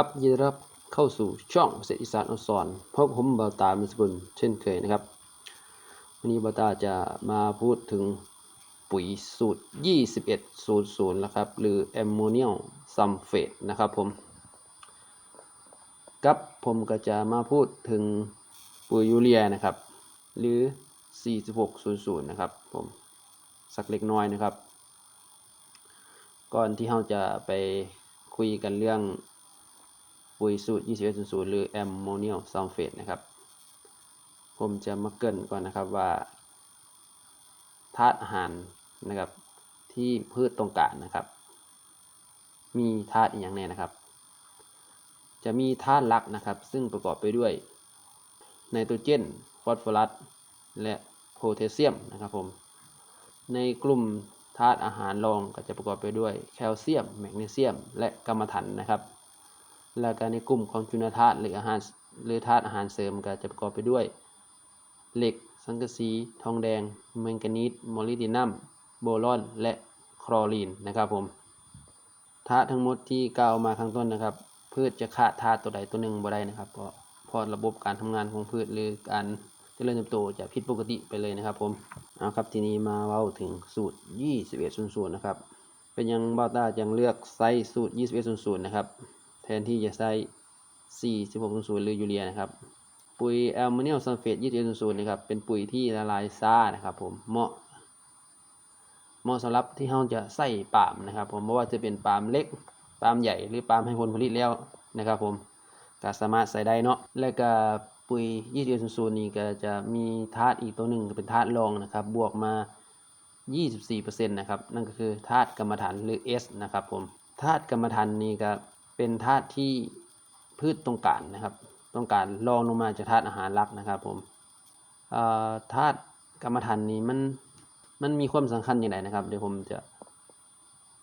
ครับยินดีรับเข้าสู่ช่องเศรษฐอีสานออนซอนพบผมบาตามิสกุลเช่นเคยนะครับ วันนี้บาตาจะมาพูดถึงปุ๋ยสูตร 2100 นะครับ หรือแอมโมเนียลซัมเฟตนะครับผมกับผมก็จะมาพูดถึงปุ๋ยยูเรียนะครับ หรือ 4600 นะครับผมสักเล็กน้อยนะครับ ก่อนที่เราจะไปคุยกันเรื่อง ปุ๋ยสูตร 2100 หรือแอมโมเนียลซัลเฟตนะครับ ผมจะมาเกินก่อนนะครับว่าธาตุอาหารนะครับที่พืชต้องการนะครับ มีธาตุอย่างแน่นะครับ จะมีธาตุหลักนะครับ ซึ่งประกอบไปด้วยไนโตรเจนฟอสฟอรัสและโพแทสเซียมนะครับผมในกลุ่มธาตุอาหารรองก็จะประกอบไปด้วยแคลเซียม แมกนีเซียม และกรรมะถันนะครับ แล้วก็ในกลุ่มของจุลธาตุหรืออาหารหรือธาตุอาหารเสริมก็จะประกอบไปด้วย เหล็ก สังกะสี ทองแดงแมงกานีสมอลิบดินัมโบรอน และคลอรีนนะครับผมธาตุทั้งหมดที่กล่าวมาข้างต้นนะครับ พืชจะขาดธาตุตัวใดตัวหนึ่งบ่ได้นะครับเพราะเพราะระบบการทำงานของพืชหรือการเจริญเติบโตจะผิดปกติไปเลยนะครับผมเอาครับทีนี้มาเว้าถึงสูตร 2100นะครับเป็นยังบ้าต้าจังเลือกไซส์สูตร 2100นะครับ ทนที่จะใส่4600หรือยูเรียนะครับปุ๋ยแอลมอเนียลซัลเฟต2100นะครับเป็นปุ๋ยที่ละลายซ่านะครับผมเหมาะเหมาะสำหรับที่เราจะใส่ปาล์มนะครับ ผมไม่ว่าจะเป็นปาล์มเล็กปาล์มใหญ่หรือปาล์มให้ผลผลิตแล้วนะครับผมก็สามารถใส่ได้เนาะและก็ปุ๋ย2100นี่ก็จะมีธาตุอีกตัวหนึ่งเป็นธาตุรองนะครับ บวกมา 24%นะครับนั่นก็คือธาตุกรรมฐานหรือ S นะครับผมธาตุกรรมฐานนี่ก็ เป็นธาตุที่พืชต้องการนะครับ ต้องการรองลงมาจากธาตุอาหารหลักนะครับผมธาตุกรรมฐานนี้มันมันมีความสำคัญอย่างไรนะครับ เดี๋ยวผมจะ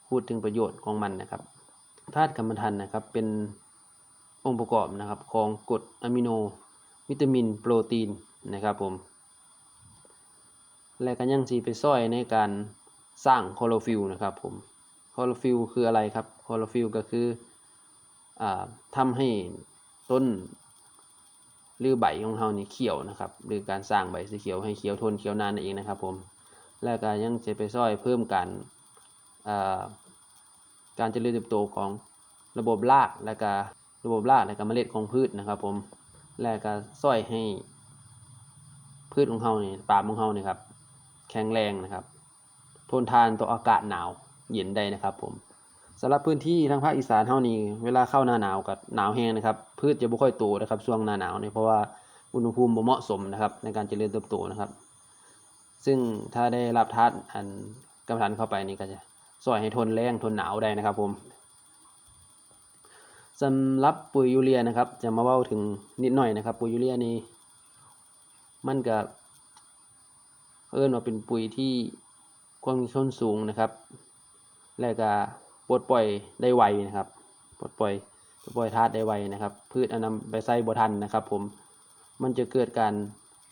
พูดถึงประโยชน์ของมันนะครับธาตุกรรมฐานนะครับ เป็นองค์ประกอบนะครับ ของกรดอะมิโน วิตามิน โปรตีนนะครับผมและก็ยังสีไปซ้อยในการสร้างคลอโรฟิลนะครับผมคลอโรฟิลคืออะไรครับคลอโรฟิลก็คือ ทำให้ต้นหรือใบของเรานี่เขียวนะครับ หรือการสร้างใบสีเขียวให้เขียวทนเขียวนานนั่นเองนะครับ ผม และก็ยังจะไปซ้อยเพิ่มการการเจริญเติบโตของระบบรากและก็ระบบรากและก็เมล็ดของพืชนะครับ ผม และก็ซ้อยให้พืชของเราเนี่ยปาล์มของเราเนี่ยครับ แข็งแรงนะครับ ทนทานต่ออากาศหนาวเย็นได้นะครับ ผม สำหรับพื้นที่ทางภาคอีสานเท่านี้ เวลาเข้าหน้าหนาวกับหนาวแห้งนะครับ พืชจะไม่ค่อยโตนะครับช่วงหน้าหนาวเนี่ยเพราะว่าอุณหภูมิบ่เหมาะสมนะครับ ในการเจริญเติบโตนะครับ ซึ่งถ้าได้รับธาตุอันกำลังเข้าไปนี่ก็จะช่วยให้ทนแรงทนหนาวได้นะครับผมสำหรับปุ๋ยยูเรียนะครับ จะมาเว้าถึงนิดหน่อยนะครับ ปุ๋ยยูเรียนี่มันก็เอิ้นว่าเป็นปุ๋ยที่ความมีทนสูงนะครับ และก็ ปลดปล่อยได้ไวนะครับปลดปล่อยปลดปล่อยธาตุได้ไวนะครับ พืชอันนำไปใส่บ่ทันนะครับ ผมมันจะเกิดการ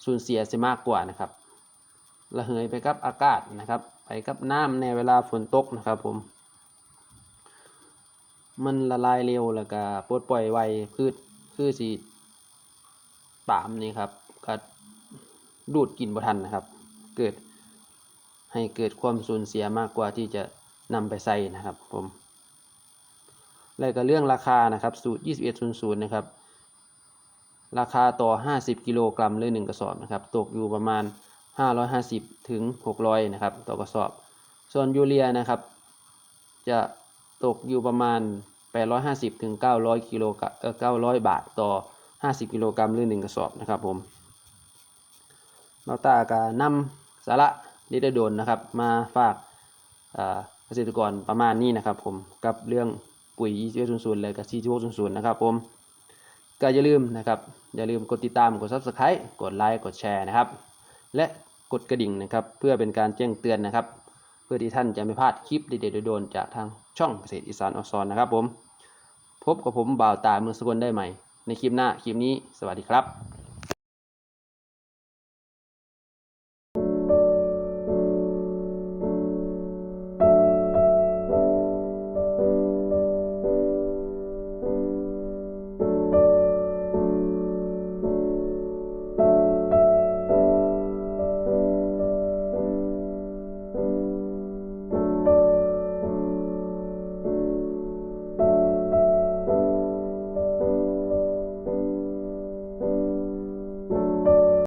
สูญเสียเสียมากกว่านะครับระเหยไปกับอากาศนะครับ ไปกับน้ำในเวลาฝนตกนะครับ ผม มันละลายเร็วแล้วก็ปลดปล่อยไวพืชคือสีปามนี่ครับก็ดูดกินบ่ทันนะครับ เกิดให้เกิดความสูญเสียมากกว่าที่จะ นำไปใส่นะครับผมแล้วก็เรื่องราคานะครับสูตร 2100 นะครับ ราคาต่อ 50 กิโลกรัมหรือ 1 กระสอบนะครับ ตกอยู่ประมาณ 550 ถึง 600 นะครับ ต่อกระสอบ ส่วนยูเรียนะครับ จะตกอยู่ประมาณ 850 ถึง 900 กิโลเอ่อ900 บาทต่อ 50 กิโลกรัมหรือ 1 กระสอบนะครับผมเราตากานำสาระนิดโดนนะครับ มาฝากเก ษตรกรประมาณนี้นะครับ ผมกับเรื่องปุ๋ย2100เลยกับ4600นะครับ ผมก็อย่าลืมนะครับ อย่าลืมกดติดตามกด Subscribe กดไลค์กดแชร์นะครับ และกดกระดิ่งนะครับ เพื่อเป็นการแจ้งเตือนนะครับ เพื่อที่ท่านจะไม่พลาดคลิปเด็ดๆโดนจากทางช่องเกษตรอีสานอซอนนะครับ ผม พบกับผมบ่าวตาเมืองสกลได้ใหม่ ในคลิปหน้าคลิปนี้สวัสดีครับ